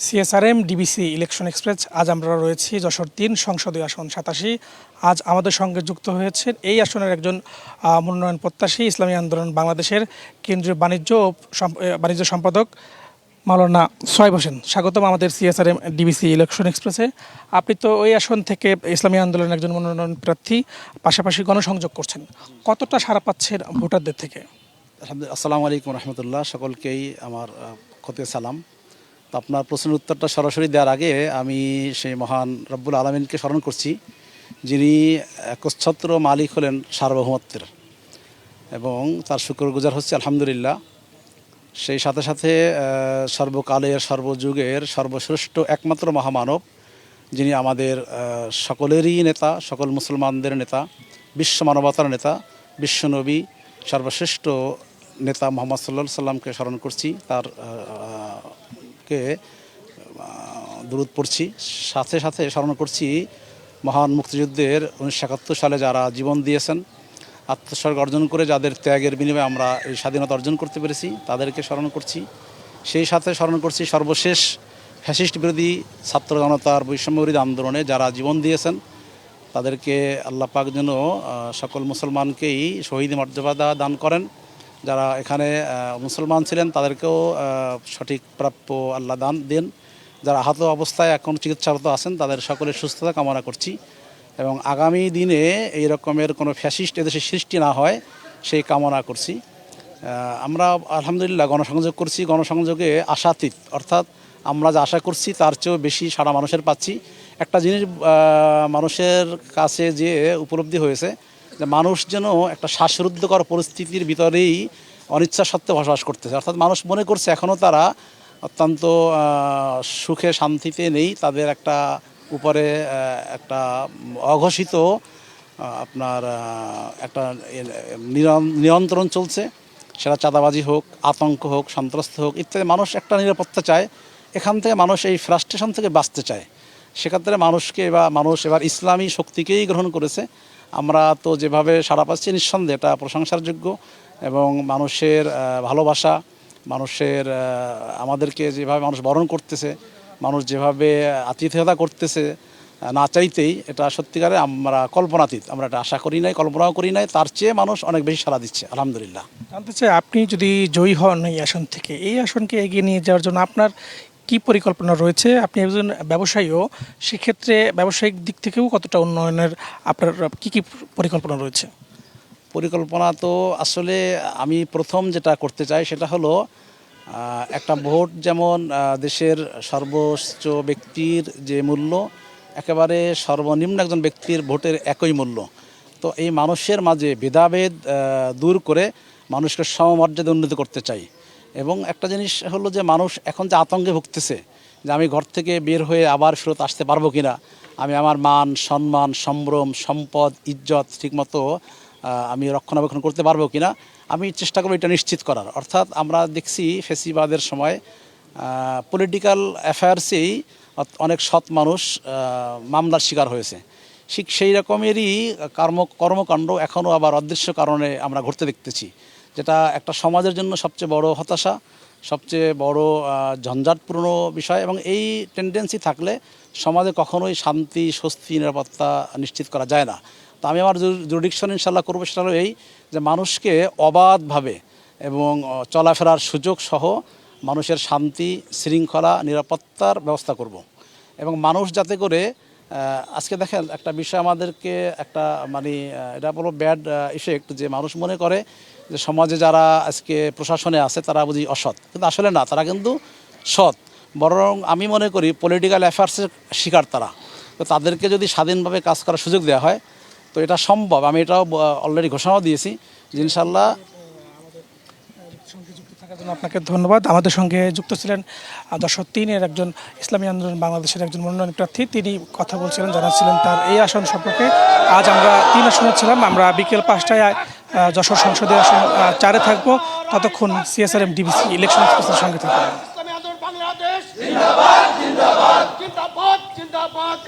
CSRM, DBC, election express, আজ আমরা রয়েছি যশোর তিন, সংসদীয় আসন সাতাশি। আজ আমাদের সঙ্গে যুক্ত হয়েছে এই আসনের একজন মনোনয়ন প্রত্যাশী, ইসলামী আন্দোলন বাংলাদেশের কেন্দ্রীয় বাণিজ্য বাণিজ্য সম্পাদক মাওলানা সোহাইব হোসেন। স্বাগতম আমাদের সিএসআরএম, ডিবিসি, ইলেকশন এক্সপ্রেসে। আপনি তো ওই আসন থেকে ইসলামী আন্দোলনের একজন মনোনয়ন প্রার্থী, পাশাপাশি গণসংযোগ করছেন। কতটা সারা পাচ্ছেন ভোটারদের থেকে? আসসালামু আলাইকুম রহমতুল্লাহ। সকলকেই আমার থেকে সালাম। আপনার প্রশ্নের উত্তরটা সরাসরি দেওয়ার আগে আমি সেই মহান রব্বুল আলমিনকে স্মরণ করছি, যিনি একচ্ছত্র মালিক হলেন সার্বভৌমত্বের এবং তার শুক্র গুজার হচ্ছে আলহামদুলিল্লাহ। সেই সাথে সাথে সর্বকালের, সর্বযুগের, সর্বশ্রেষ্ঠ একমাত্র মহামানব, যিনি আমাদের সকলেরই নেতা, সকল মুসলমানদের নেতা, বিশ্ব মানবতার নেতা বিশ্বনবী সর্বশ্রেষ্ঠ নেতা মোহাম্মদ সাল্লা সাল্লামকে স্মরণ করছি। তার কে দূরত পড়ছি। সাথে সাথে স্মরণ করছি মহান মুক্তিযুদ্ধের উনিশশো একাত্তর সালে যারা জীবন দিয়েছেন, আত্মস্বর্গ অর্জন করে যাদের ত্যাগের বিনিময়ে আমরা এই স্বাধীনতা অর্জন করতে পেরেছি, তাদেরকে স্মরণ করছি। সেই সাথে স্মরণ করছি সর্বশেষ ফ্যাসিস্ট বিরোধী ছাত্র জনতার বৈষম্য বিরোধী আন্দোলনে যারা জীবন দিয়েছেন, তাদেরকে আল্লাহ পাক যেন সকল মুসলমানকেই শহীদ মর্যাদা দান করেন। যারা এখানে মুসলমান ছিলেন, তাদেরকেও সঠিক প্রাপ্য আল্লাহ দান দেন। যারা আহত অবস্থায় এখন চিকিৎসারত আছেন, তাদের সকলের সুস্থতা কামনা করছি। এবং আগামী দিনে এই রকমের কোনো ফ্যাসিস্ট এদেশে সৃষ্টি না হয়, সেই কামনা করছি। আমরা আলহামদুলিল্লাহ গণসংযোগ করছি। গণসংযোগে আশাতীত, অর্থাৎ আমরা যা আশা করছি, তার চেয়েও বেশি সারা মানুষের পাচ্ছি। একটা জিনিস মানুষের কাছে যে উপলব্ধি হয়েছে যে মানুষ যেন একটা শ্বাসরুদ্ধকর পরিস্থিতির ভিতরেই অনিচ্ছা সত্ত্বে বসবাস করতেছে। অর্থাৎ মানুষ মনে করছে এখনও তারা অত্যন্ত সুখে শান্তিতে নেই। তাদের একটা উপরে একটা অঘোষিত আপনার একটা নিয়ন্ত্রণ চলছে। সেটা চাঁদাবাজি হোক, আতঙ্ক হোক, সন্ত্রস্ত হোক ইত্যাদি, মানুষ একটা নিরাপত্তা চায়। এখান থেকে মানুষ এই ফ্রাস্ট্রেশন থেকে বাঁচতে চায়। সেক্ষেত্রে মানুষকে বা মানুষ এবার ইসলামী শক্তিকেই গ্রহণ করেছে। আমরা তো যেভাবে সারা পাচ্ছি নিঃসন্দেহে, এটা প্রশংসারযোগ্য এবং মানুষের ভালোবাসা, মানুষের আমাদেরকে যেভাবে মানুষ বরণ করতেছে, মানুষ যেভাবে আতিথেয়তা করতেছে না চাইতেই এটা সত্যিকারে আমরা কল্পনাতীত। আমরা এটা আশা করি নাই, কল্পনাও করি নাই, তার চেয়ে মানুষ অনেক বেশি সাড়া দিচ্ছে, আলহামদুলিল্লাহ। জানতে চাই, আপনি যদি জয়ী হন এই আসন থেকে, এই আসনকে এগিয়ে নিয়ে যাওয়ার জন্য আপনার কি পরিকল্পনা রয়েছে? আপনি একজন ব্যবসায়ীও, সেক্ষেত্রে ব্যবসায়িক দিক থেকেও কতটা উন্নয়নের আপনার কি কি পরিকল্পনা রয়েছে? পরিকল্পনা তো আসলে আমি প্রথম যেটা করতে চাই সেটা হলো একটা ভোট যেমন দেশের সর্বোচ্চ ব্যক্তির যে মূল্য, একেবারে সর্বনিম্ন একজন ব্যক্তির ভোটের একই মূল্য। তো এই মানুষের মাঝে ভেদাভেদ দূর করে মানুষকে সমমর্যাদা উন্নত করতে চাই। এবং একটা জিনিস হলো যে মানুষ এখন যে আতঙ্কে ভুগতেছে যে আমি ঘর থেকে বের হয়ে আবার ফেরত আসতে পারব কিনা, আমি আমার মান, সম্মান, সম্ভ্রম, সম্পদ, ইজ্জত ঠিকমতো আমি রক্ষণাবেক্ষণ করতে পারব কিনা, আমি চেষ্টা করব এটা নিশ্চিত করার। অর্থাৎ আমরা দেখছি ফেসিবাদের সময় পলিটিক্যাল অ্যাফেয়ার্সেই অনেক সৎ মানুষ মামলার শিকার হয়েছে। ঠিক সেই রকমেরই কর্ম কর্মকাণ্ড এখনও আবার অদৃশ্য কারণে আমরা ঘটতে দেখতেছি। যেটা একটা সমাজের জন্য সবচেয়ে বড় হতাশা, সবচেয়ে বড় ঝঞ্ঝাটপূর্ণ বিষয় এবং এই টেন্ডেন্সি থাকলে সমাজে কখনোই শান্তি, স্বস্তি, নিরাপত্তা নিশ্চিত করা যায় না তো আমি আমার জুডিকশন ইনশাল্লাহ করব সেটা হলো এই যে মানুষকে অবাধভাবে এবং চলাফেরার সুযোগ সহ মানুষের শান্তি, শৃঙ্খলা, নিরাপত্তার ব্যবস্থা করব। এবং মানুষ যাতে করে আজকে দেখেন, একটা বিষয় আমাদেরকে একটা মানে এটা বলো ব্যাড ইফেক্ট যে মানুষ মনে করে যে সমাজে যারা আজকে প্রশাসনে আছে, তারা বুঝি অসৎ। কিন্তু আসলে না, তারা কিন্তু সৎ। বরং আমি মনে করি পলিটিক্যাল অ্যাফেয়ার্সের শিকার তারা। তো তাদেরকে যদি স্বাধীনভাবে কাজ করার সুযোগ দেওয়া হয়, তো এটা সম্ভব। আমি এটাও অলরেডি ঘোষণাও দিয়েছি যে ইনশাল্লাহ সঙ্গে যুক্ত থাকার জন্য আপনাকে ধন্যবাদ। আমাদের সঙ্গে যুক্ত ছিলেন যশোর তিনের একজন ইসলামী আন্দোলন বাংলাদেশের একজন মনোনয়ন প্রার্থী। তিনি কথা বলছিলেন, জানাচ্ছিলেন তার এই আসন সম্পর্কে। আজ আমরা তিন আসনে ছিলাম, আমরা বিকেল পাঁচটায় যশোর সংসদীয় আসন চারে থাকব। ততক্ষণ সিএসআরএম ডিবিসি ইলেকশন এক্সপ্রেসের সঙ্গে থাকব বাংলাদেশ। জিন্দাবাদ জিন্দাবাদ জিন্দাবাদ জিন্দাবাদ।